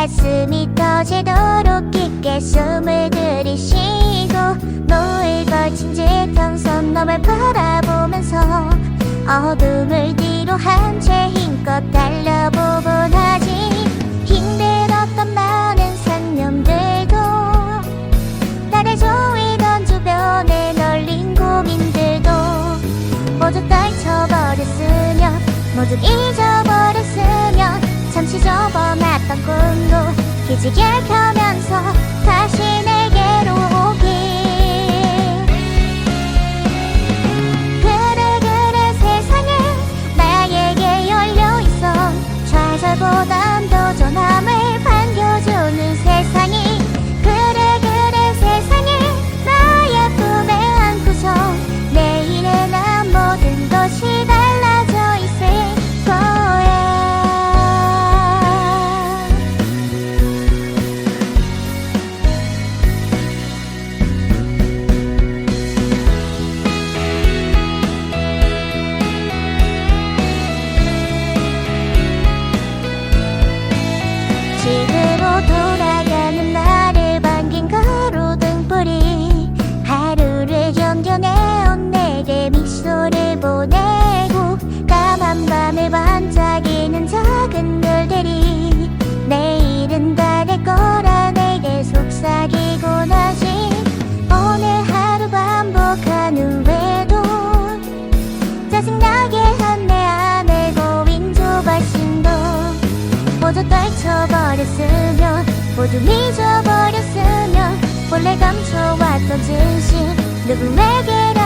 가슴이 터지도록 깊게 숨을 들이쉬고 노을 걸친 지평선 너를 바라보면서 어둠을 뒤로 한 채 힘껏 달려보곤 하지. 힘들었던 많은 상념들도 나를 조이던 주변에 널린 고민들도 모두 떨쳐버렸으면 모두 잊어버렸으면 잠시 접어 놨던 꿈도 기지개 켜면서 다시 떨쳐버렸으면 모두 잊어버렸으면 원래 감춰왔던 진심 누구에게